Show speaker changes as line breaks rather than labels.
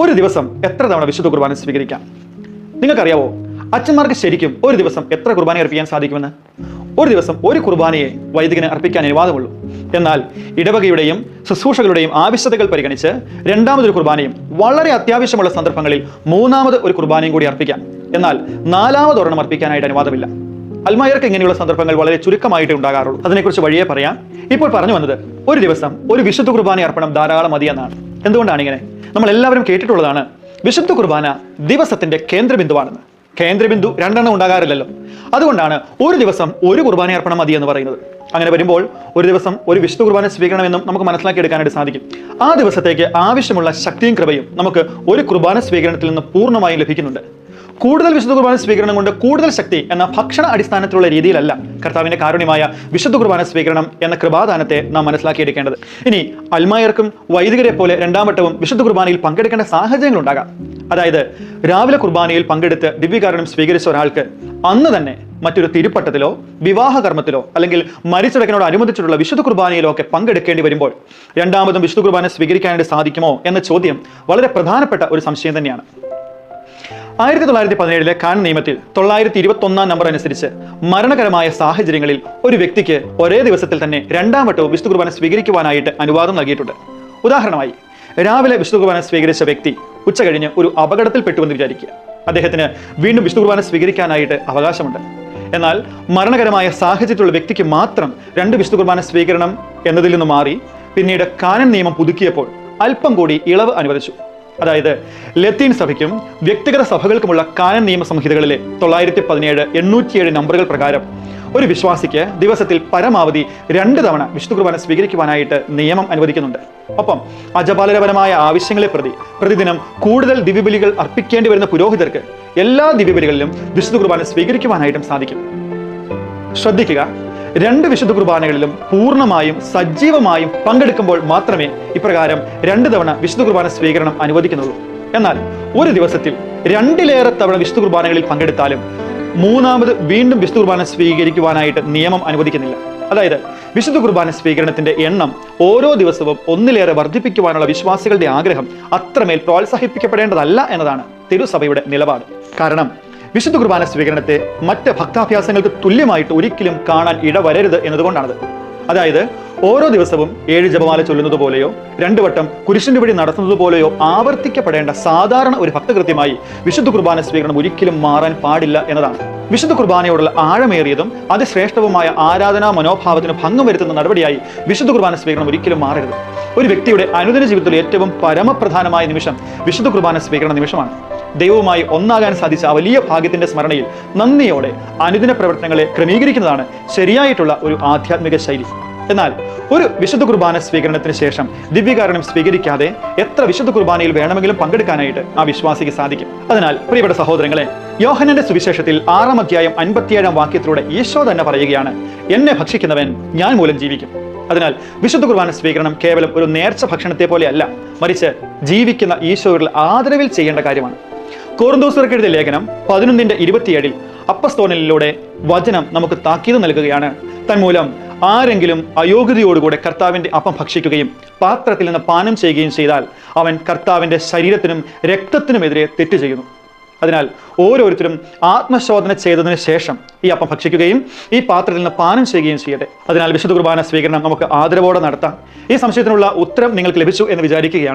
ഒരു ദിവസം എത്ര തവണ വിശുദ്ധ കുർബാന സ്വീകരിക്കാം? നിങ്ങൾക്കറിയാവോ അച്ഛന്മാർക്ക് ശരിക്കും ഒരു ദിവസം എത്ര കുർബാന അർപ്പിക്കാൻ സാധിക്കുമെന്ന്? ഒരു ദിവസം ഒരു കുർബാനയെ വൈദികന് അർപ്പിക്കാൻ അനുവാദമുള്ളൂ. എന്നാൽ ഇടവകയുടെയും ശുശ്രൂഷകളുടെയും ആവശ്യതകൾ പരിഗണിച്ച് രണ്ടാമതൊരു കുർബാനയും വളരെ അത്യാവശ്യമുള്ള സന്ദർഭങ്ങളിൽ മൂന്നാമത് ഒരു കുർബാനയും കൂടി അർപ്പിക്കാം. എന്നാൽ നാലാമതൊരെണ്ണം അർപ്പിക്കാനായിട്ട് അനുവാദമില്ല. അൽമായർക്ക് ഇങ്ങനെയുള്ള സന്ദർഭങ്ങൾ വളരെ ചുരുക്കമായിട്ടേ ഉണ്ടാകാറുള്ളൂ. അതിനെക്കുറിച്ച് വഴിയെ പറയാം. ഇപ്പോൾ പറഞ്ഞു വന്നത് ഒരു ദിവസം ഒരു വിശുദ്ധ കുർബാന അർപ്പണം ധാരാളം മതിയെന്നാണ്. എന്തുകൊണ്ടാണ് ഇങ്ങനെ? നമ്മൾ എല്ലാവരും കേട്ടിട്ടുള്ളതാണ്. വിശുദ്ധ കുർബാന ദിവസത്തിന്റെ കേന്ദ്രബിന്ദുവാണെന്ന്. കേന്ദ്രബിന്ദു രണ്ടെണ്ണം ഉണ്ടാകാറില്ലല്ലോ. അതുകൊണ്ടാണ് ഒരു ദിവസം ഒരു കുർബാന അർപ്പണം മതി എന്ന് പറയുന്നത്. അങ്ങനെ വരുമ്പോൾ ഒരു ദിവസം ഒരു വിശുദ്ധ കുർബാന സ്വീകരണമെന്നും നമുക്ക് മനസ്സിലാക്കിയെടുക്കാനായിട്ട് സാധിക്കും. ആ ദിവസത്തേക്ക് ആവശ്യമുള്ള ശക്തിയും കൃപയും നമുക്ക് ഒരു കുർബാന സ്വീകരണത്തിൽ നിന്ന് പൂർണമായും ലഭിക്കുന്നുണ്ട്. കൂടുതൽ വിശുദ്ധ കുർബാന സ്വീകരണം കൊണ്ട് കൂടുതൽ ശക്തി എന്ന ഭക്ഷണ അടിസ്ഥാനത്തിലുള്ള രീതിയിലല്ല കർത്താവിന്റെ കാരുണ്യമായ വിശുദ്ധ കുർബാന സ്വീകരണം എന്ന കൃപാദാനത്തെ നാം മനസ്സിലാക്കിയെടുക്കേണ്ടത്. ഇനി അൽമായർക്കും വൈദികരെ പോലെ രണ്ടാം വട്ടവും വിശുദ്ധ കുർബാനയിൽ പങ്കെടുക്കേണ്ട സാഹചര്യങ്ങൾ ഉണ്ടാകാം അതായത് രാവിലെ കുർബാനയിൽ പങ്കെടുത്ത് ദിവ്യകാരണം സ്വീകരിച്ച ഒരാൾക്ക് അന്ന് തന്നെ മറ്റൊരു തിരുപ്പട്ടത്തിലോ വിവാഹ കർമ്മത്തിലോ അല്ലെങ്കിൽ മരിച്ചടക്കിനോട് അനുബന്ധിച്ചിട്ടുള്ള വിശുദ്ധ കുർബാനയിലോ ഒക്കെ പങ്കെടുക്കേണ്ടി വരുമ്പോൾ രണ്ടാമതും വിശുദ്ധ കുർബാന സ്വീകരിക്കാനായിട്ട് സാധിക്കുമോ എന്ന ചോദ്യം വളരെ പ്രധാനപ്പെട്ട ഒരു സംശയം തന്നെയാണ്. ആയിരത്തി തൊള്ളായിരത്തി പതിനേഴിലെ കാൻ നിയമത്തിൽ തൊള്ളായിരത്തി ഇരുപത്തി ഒന്നാം നമ്പർ അനുസരിച്ച് മരണകരമായ സാഹചര്യങ്ങളിൽ ഒരു വ്യക്തിക്ക് ഒരേ ദിവസത്തിൽ തന്നെ രണ്ടാം വട്ടവും വിശുദ്ധ കുർബാന സ്വീകരിക്കുവാനായിട്ട് അനുവാദം നൽകിയിട്ടുണ്ട്. ഉദാഹരണമായി രാവിലെ വിശുദ്ധ കുർബാന സ്വീകരിച്ച വ്യക്തി ഉച്ച കഴിഞ്ഞ് ഒരു അപകടത്തിൽപ്പെട്ടുവെന്ന് വിചാരിക്കുക. അദ്ദേഹത്തിന് വീണ്ടും വിശുദ്ധ കുർബാന സ്വീകരിക്കാനായിട്ട് അവകാശമുണ്ട്. എന്നാൽ മരണകരമായ സാഹചര്യത്തിലുള്ള വ്യക്തിക്ക് മാത്രം രണ്ട് വിശുദ്ധ കുർബാന സ്വീകരണം എന്നതിൽ നിന്ന് മാറി പിന്നീട് കാനൻ നിയമം പുതുക്കിയപ്പോൾ അല്പം കൂടി ഇളവ് അനുവദിച്ചു. അതായത് ലത്തീൻ സഭയ്ക്കും വ്യക്തിഗത സഭകൾക്കുമുള്ള കാനൻ നിയമ സംഹിതകളിലെ തൊള്ളായിരത്തി പതിനേഴ് എണ്ണൂറ്റിയേഴ് നമ്പറുകൾ പ്രകാരം ഒരു വിശ്വാസിക്ക് ദിവസത്തിൽ പരമാവധി രണ്ട് തവണ വിശുദ്ധ കുർബാന സ്വീകരിക്കുവാനായിട്ട് നിയമം അനുവദിക്കുന്നുണ്ട്. ഒപ്പം അജപാലനപരമായ ആവശ്യങ്ങളെ പ്രതി പ്രതിദിനം കൂടുതൽ ദിവ്യബലികൾ അർപ്പിക്കേണ്ടി വരുന്ന പുരോഹിതർക്ക് എല്ലാ ദിവ്യബലികളിലും വിശുദ്ധ കുർബാന സ്വീകരിക്കുവാനായിട്ടും സാധിക്കും. ശ്രദ്ധിക്കുക രണ്ട് വിശുദ്ധ കുർബാനകളിലും പൂർണമായും സജീവമായും പങ്കെടുക്കുമ്പോൾ മാത്രമേ ഇപ്രകാരം രണ്ട് തവണ വിശുദ്ധ കുർബാന സ്വീകരണം അനുവദിക്കുന്നുള്ളൂ. എന്നാൽ ഒരു ദിവസത്തിൽ രണ്ടിലേറെ തവണ വിശുദ്ധ കുർബാനകളിൽ പങ്കെടുത്താലും മൂന്നാമത് വീണ്ടും വിശുദ്ധ കുർബാന സ്വീകരിക്കുവാനായിട്ട് നിയമം അനുവദിക്കുന്നില്ല. അതായത് വിശുദ്ധ കുർബാന സ്വീകരണത്തിന്റെ എണ്ണം ഓരോ ദിവസവും ഒന്നിലേറെ വർദ്ധിപ്പിക്കുവാനുള്ള വിശ്വാസികളുടെ ആഗ്രഹം അത്രമേൽ പ്രോത്സാഹിപ്പിക്കപ്പെടേണ്ടതല്ല എന്നതാണ് തിരുസഭയുടെ നിലപാട്. കാരണം വിശുദ്ധ കുർബാന സ്വീകരണത്തെ മറ്റ് ഭക്താഭ്യാസങ്ങൾക്ക് തുല്യമായിട്ട് ഒരിക്കലും കാണാൻ ഇടവരരുത് എന്നതുകൊണ്ടാണത്. അതായത് ഓരോ ദിവസവും ഏഴ് ജപമാല ചൊല്ലുന്നത് പോലെയോ രണ്ടു വട്ടം കുരിശിന്റെ വഴി നടത്തുന്നത് പോലെയോ ആവർത്തിക്കപ്പെടേണ്ട സാധാരണ ഒരു ഭക്തകൃത്യമായി വിശുദ്ധ കുർബാന സ്വീകരണം ഒരിക്കലും മാറാൻ പാടില്ല എന്നതാണ്. വിശുദ്ധ കുർബാനയോടുള്ള ആഴമേറിയതും അതിശ്രേഷ്ഠവുമായ ആരാധനാ മനോഭാവത്തിന് ഭംഗം വരുത്തുന്ന നടപടിയായി വിശുദ്ധ കുർബാന സ്വീകരണം ഒരിക്കലും മാറരുത്. ഒരു വ്യക്തിയുടെ അനുദിന ജീവിതത്തിലെ ഏറ്റവും പരമപ്രധാനമായ നിമിഷം വിശുദ്ധ കുർബാന സ്വീകരണ നിമിഷമാണ്. ദൈവവുമായി ഒന്നാകാൻ സാധിച്ച ആ വലിയ ഭാഗ്യത്തിന്റെ സ്മരണയിൽ നന്ദിയോടെ അനുദിന പ്രവർത്തനങ്ങളെ ക്രമീകരിക്കുന്നതാണ് ശരിയായിട്ടുള്ള ഒരു ആധ്യാത്മിക ശൈലി. എന്നാൽ ഒരു വിശുദ്ധ കുർബാന സ്വീകരണത്തിന് ശേഷം ദിവ്യകാരണം സ്വീകരിക്കാതെ എത്ര വിശുദ്ധ കുർബാനയിൽ വേണമെങ്കിലും പങ്കെടുക്കാനായിട്ട് ആ വിശ്വാസിക്ക് സാധിക്കും. അതിനാൽ പ്രിയപ്പെട്ട സഹോദരങ്ങളെ യോഹനന്റെ സുവിശേഷത്തിൽ ആറാം അധ്യായം അൻപത്തിയേഴാം വാക്യത്തിലൂടെ ഈശോ തന്നെ പറയുകയാണ് എന്നെ ഭക്ഷിക്കുന്നവൻ ഞാൻ മൂലം ജീവിക്കും. അതിനാൽ വിശുദ്ധ കുർബാന സ്വീകരണം കേവലം ഒരു നേർച്ച ഭക്ഷണത്തെ പോലെയല്ല മറിച്ച് ജീവിക്കുന്ന ഈശോയുടെ ആദരവിൽ ചെയ്യേണ്ട കാര്യമാണ്. കോർന്തോസർക്ക് എഴുതിയ ലേഖനം പതിനൊന്നിന്റെ ഇരുപത്തിയേഴിൽ അപ്പസ്തോനലിലൂടെ വചനം നമുക്ക് താക്കീത് നൽകുകയാണ്. തന്മൂലം ആരെങ്കിലും അയോഗ്യതയോടുകൂടെ കർത്താവിന്റെ അപ്പം ഭക്ഷിക്കുകയും പാത്രത്തിൽ നിന്ന് പാനം ചെയ്യുകയും ചെയ്താൽ അവൻ കർത്താവിന്റെ ശരീരത്തിനും രക്തത്തിനുമെതിരെ തെറ്റ് ചെയ്യുന്നു. അതിനാൽ ഓരോരുത്തരും ആത്മശോധന ചെയ്തതിന് ശേഷം ഈ അപ്പം ഭക്ഷിക്കുകയും ഈ പാത്രത്തിൽ നിന്ന് പാനം ചെയ്യുകയും ചെയ്യട്ടെ. അതിനാൽ വിശുദ്ധ കുർബാന സ്വീകരണം നമുക്ക് ആദരവോടെ നടത്താം. ഈ സംശയത്തിനുള്ള ഉത്തരം നിങ്ങൾക്ക് ലഭിച്ചു എന്ന് വിചാരിക്കുകയാണ്.